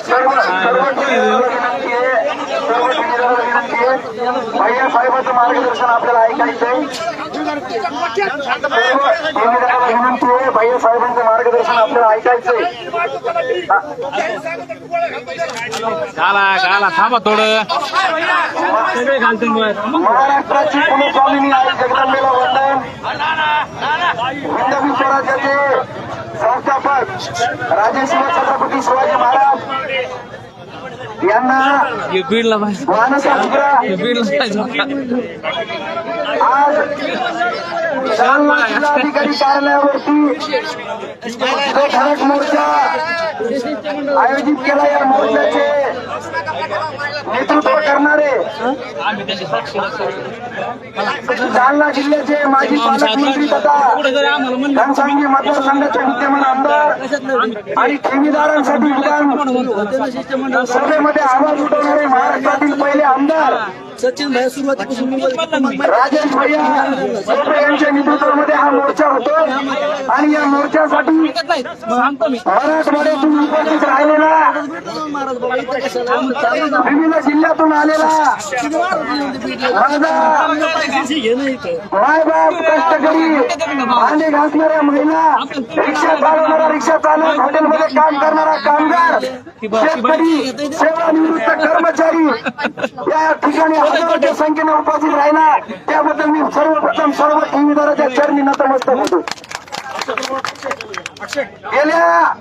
सर्व सर्व टीव्हीला विनंती आहे सर्व टीव्हीला विनंती आहे भैया साहेबांचं मार्गदर्शन आपल्याला ऐकायचंय सर्व टीव्हीला विनंती आहे भैया साहेबांचं मार्गदर्शन आपल्याला ऐकायचंय गाला गाला थांबा थोडं. सगळे घालतील वर महाराष्ट्राची कुलस्वामिनी आहे जगदंबेला वंदन. हिंदवी स्वराज्याचे संस्थापक राजेश्वर छत्रपती शिवाजी महाराज. यांना हे बीडला पाहिजे मानसापुत्रा हे बीडला पाहिजे आज जालना जिल्हाधिकारी कार्यालयावरती जो ठळक मोर्चा आयोजित केला. या मोर्चाचे नेतृत्व करणारे जालना जिल्ह्याचे माजी पालकमंत्री तथा कुठे घनसांगी मतदारसंघाचे विद्यमान आमदार आणि ठेवीदारांसाठी विधान सभेमध्ये आवाज उठवणारे महाराष्ट्रातील पहिले आमदार सचिन भाई सुरुवातीपासून राजेश भैया यांच्या नेतृत्वामध्ये हा मोर्चा होतो आणि या मोर्चासाठी सांगतो मी मराठवाड्यातून उपस्थित राहिलेला. विविध जिल्ह्यातून आलेला मायबाप कष्टकरी भांडे घासणाऱ्या महिला रिक्षा चालवणारा रिक्षा चालक हॉटेलमध्ये काम करणारा कामगार शेतकरी सेवानिवृत्त कर्मचारी या ठिकाणी हजारोच्या संख्येने उपस्थित राहिला. त्याबद्दल मी सर्वप्रथम सर्व ठेवीदाराच्या चरणी नतमस्तक होतो. गेल्या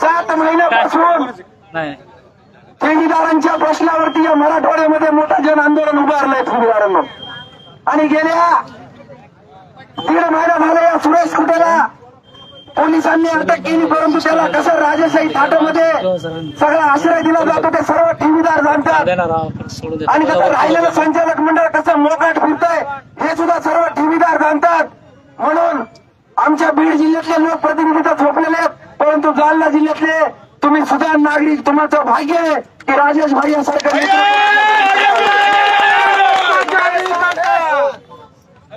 सात महिन्यापासून ठेवीदारांच्या प्रश्नावरती या मराठवाड्यामध्ये मोठा जन आंदोलन उभारलंय ठेवीदारांना. आणि गेल्या दीड महिना झाला या सुरेश कुटेला पोलिसांनी अटक केली परंतु त्याला कसं राजेशाही थाटामध्ये सगळा आश्रय दिला जातो ते सर्व देतो. आणि त्याचं राहिलेलं संचालक मंडळ कसं मोकाट फिरतंय हे सुद्धा सर्व ठेवीदार जाणतात म्हणून आमच्या बीड जिल्ह्यातले लोकप्रतिनिधी तर झोपलेले आहेत परंतु जालना जिल्ह्यातले तुम्ही सुद्धा नागरिक तुमचं भाग्य आहे की राजेश भाई यासारखं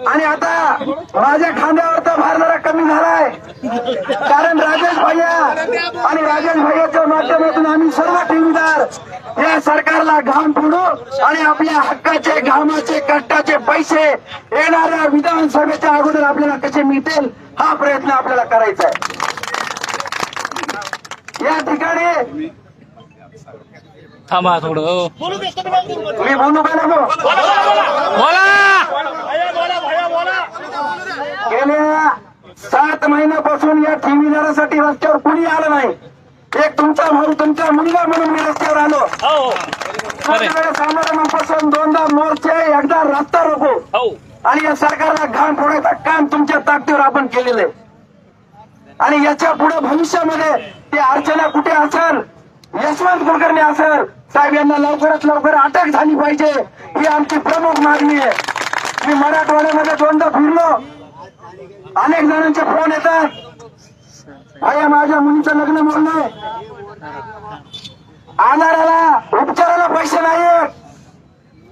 आणि आता माझ्या खांद्यावरचा भार जरा कमी झालाय कारण राजेश भैया आणि राजेश भैयाच्या माध्यमातून आम्ही सर्व ठेवीदार या सरकारला घाम फोडू आणि आपल्या हक्काचे घामाचे कष्टाचे पैसे येणाऱ्या विधानसभेच्या अगोदर आपल्याला कसे मिळतील हा प्रयत्न आपल्याला करायचा आहे या ठिकाणी थांबा थोडं हो. मी बोलू का नको बोला गेल्या सात महिन्यापासून या ठेवीदारासाठी रस्त्यावर कुणी आलं नाही एक तुमचा मुलगा म्हणून मी रस्त्यावर आलो. खरे समारंभापासून दोनदा मोर्चे एकदा रस्ता रोको. हो. आणि या सरकारला घाण फोडायचं काम तुमच्या ताकदीवर आपण केलेलं आहे. आणि याच्यापुढे भविष्यामध्ये ते अर्चना कुठे असेल यशवंत कुलकर्णी असेल साहेब यांना लवकरात लवकर अटक झाली पाहिजे. ही आमची प्रमुख मागणी आहे. मी मराठवाड्यामध्ये दोनदा फिरलो. अनेक जणांचे फोन येतात. भैया माझ्या मुलीचं लग्न मोडलंय आजाराला उपचाराला पैसे नाहीत.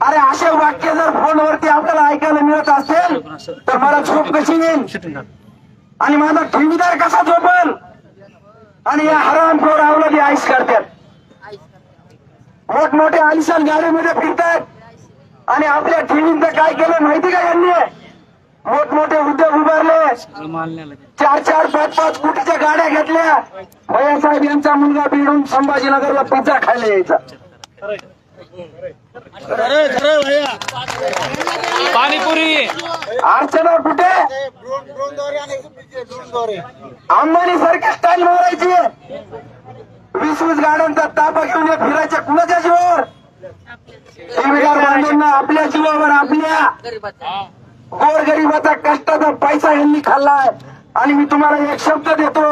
अरे असे वाक्य जर फोनवरती आपल्याला ऐकायला मिळत असेल तर मला झोप कशी येईल? आणि माझा ठेवीदार कसा झोपल? आणि या हरामखोर अवलगी आईस करतात. मोठमोठे आलिशान गाडीमध्ये फिरतात. आणि आपल्या ठेवींचं काय केलं माहिती का यांनी? मोठमोठे उद्योग उभारले. चार चार पाच पाच कोटीच्या गाड्या घेतल्या. भैयासाहेब यांचा मुलगा बिडून संभाजीनगरला पिझ्झा खायला यायचा. पाणीपुरी. अर्चना कुठे? अंबानी सारखी स्टाईल मारायची. वीस वीस गाड्यांचा ताबा घेऊन या फिरायच्या कुणाच्या जीवावर? आपल्या जीवावर आपल्या. गोरगरिबाचा कष्टाचा पैसा यांनी खाल्लाय. आणि मी तुम्हाला एक शब्द देतो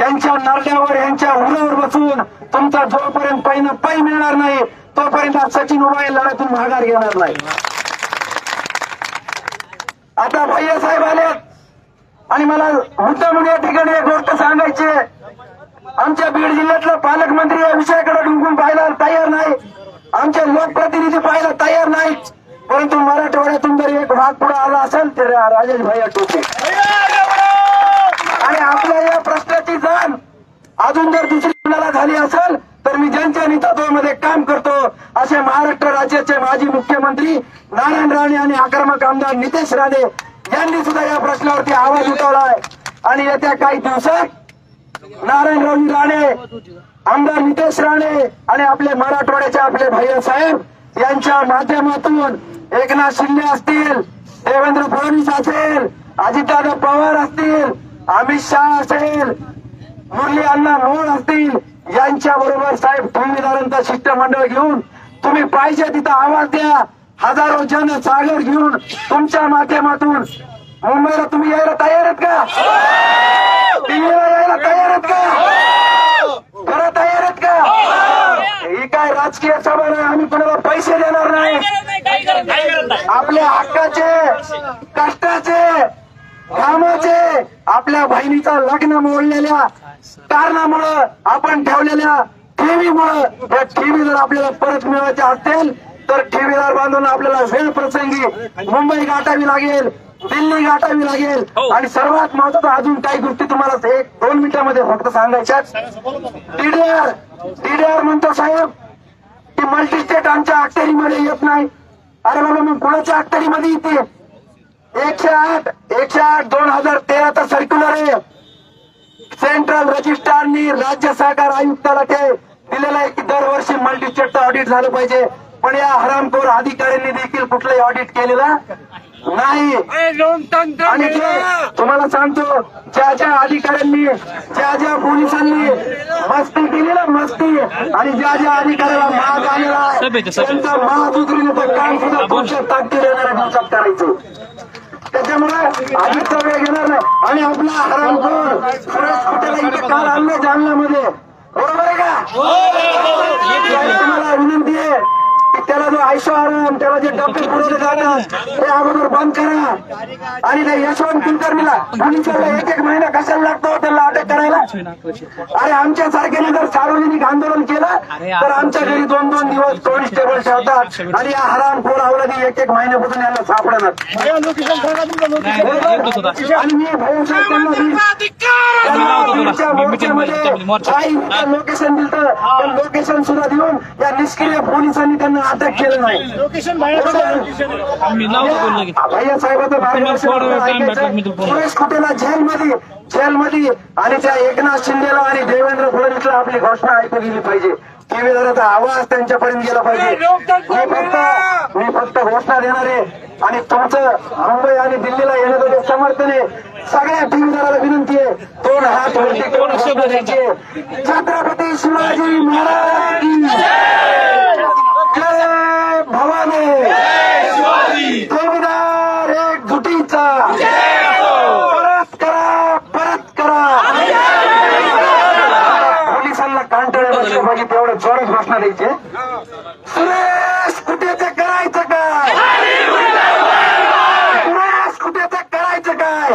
यांच्या नारड्यावर यांच्या उरावर बसून तुमचा जोपर्यंत पैन पै मिळणार नाही तोपर्यंत सचिन उभा लढ्यातून माघार घेणार नाही. आता भैया साहेब आलेत. आणि मला मुद्दामून या ठिकाणी एक गोष्ट सांगायची आमच्या बीड जिल्ह्यातला पालकमंत्री या विषयाकडे डुंकून पाहायला तयार नाही. आमचे लोकप्रतिनिधी पाहायला तयार नाहीत. परंतु मराठवाड्यातून जर एक भाग पुढे आला असेल तर राजेश भैया टोपे आणि आपल्या या प्रश्नाची जाण अजून जर दुसरी कुणाला झाली असेल तर मी ज्यांच्या नेतृत्वामध्ये काम करतो असे महाराष्ट्र राज्याचे माजी मुख्यमंत्री नारायण राणे आणि आक्रमक आमदार नितेश राणे यांनी सुद्धा या प्रश्नावरती आवाज उठवलाय. आणि येत्या काही दिवसात नारायणराव राणे आमदार नितेश राणे आणि आपले मराठवाड्याचे आपले भैया साहेब यांच्या माध्यमातून एकनाथ शिंदे असतील देवेंद्र फडणवीस असेल अजितदादा पवार असतील अमित शहा असेल मुरली अण्णा मोहोळ असतील यांच्या बरोबर साहेब ठेवीदारांचा शिष्टमंडळ घेऊन तुम्ही पाहिजे तिथं आवाज द्या. हजारो जन सागर घेऊन तुमच्या माध्यमातून मुंबईला तुम्ही यायला तयार आहेत का? दिल्लीला यायला तयार आहेत का खरं तयार आहेत का ही काय राजकीय सभा नाही आम्ही कोणाला पैसे देणार नाही. आपल्या हक्काचे कष्टाचे कामाचे आपल्या बहिणीचं लग्न मोडलेल्या कारणामुळं आपण ठेवलेल्या ठेवीमुळं या ठेवी जर आपल्याला परत मिळवायच्या असतील तर ठेवीदार बांधून आपल्याला वेळ प्रसंगी मुंबई गाठावी लागेल दिल्ली गाठावी लागेल. आणि सर्वात महत्वाचं अजून काही गोष्टी तुम्हाला एक दोन मिनिटांमध्ये फक्त सांगायच्या टीडीआर टीडीआर म्हणतो साहेब की मल्टीस्टेट आमच्या अखत्यारीमध्ये येत नाही. अरे बाबा मग कुणाच्या अखत्यारीमध्ये येते. एकशे आठ एकशे आठ दोन हजार तेराचा सर्क्युलर आहे. सेंट्रल रजिस्ट्रारनी राज्य सहकार आयुक्ताला ते दिलेलं आहे की दरवर्षी मल्टीस्टेटचं ऑडिट झालं पाहिजे. पण या हरामखोर अधिकाऱ्यांनी देखील कुठलंही ऑडिट केलेलं नाही. आणि तुम्हाला सांगतो ज्या ज्या अधिकाऱ्यांनी ज्या ज्या पोलिसांनी मस्ती केली ना मस्ती आणि ज्या ज्या अधिकाऱ्याला माग आलेला आहे. त्यांचं माग उतरण्याचं काम सुद्धा ताकदीने येणाऱ्या दिवसात करायचं. त्याच्यामुळे आधीचा वेळ घेणार नाही. आणि आपला हरामखोर सुरेश कुटेला इथे काल आणलं जालन्यामध्ये. बरोबर आहे का? तुम्हाला विनंती आहे. त्याला जो आयशो आराम त्याला जे डबे पुरवले जातात ते अगोदर बंद करा. आणि त्या यशवंत कुलकर्णीला पोलिसांना एक एक महिना कशाला लागतो त्याला अटक करायला. अरे आमच्या सारख्याने जर सार्वजनिक आंदोलन केलं तर आमच्या घरी दोन दोन दिवस कॉन्स्टेबल ठेवतात. आणि या हरामखोर अवलादी एक एक महिन्यापासून यांना सापडणार. आणि मी भाऊसाहेब त्यांना लोकेशन दिलं पण लोकेशन सुद्धा देऊन या निष्क्रिय पोलिसांनी त्यांना अटक केलं नाही. भैया साहेबाचं सुरेश कुटेला जेलमध्ये जेलमध्ये आणि त्या एकनाथ शिंदेला आणि देवेंद्र फडणवीसला आपली घोषणा ऐकू गेली पाहिजे. टीव्हीदाराचा आवाज त्यांच्यापर्यंत गेला पाहिजे. मी फक्त मी फक्त घोषणा देणार आहे. आणि तुमचं मुंबई आणि दिल्लीला येण्याचं समर्थन आहे सगळ्या टीव्हीदाराला विनंती आहे. दोन हात वरती करून घोषणा द्यायची. छत्रपती शिवाजी महाराज जय. भवानी. ठेवीदार एक जुटीचा परत करा परत करा. पोलिसांना कांटाळे बसले पाहिजे तेवढं जोरात घोषणा द्यायचे सुरेश कुठेचं करायचं काय सुरेश कुठेचं करायचं काय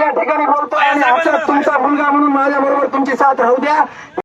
या ठिकाणी बोलतो आणि असा तुमचा मुलगा म्हणून माझ्या बरोबर तुमची साथ राहू द्या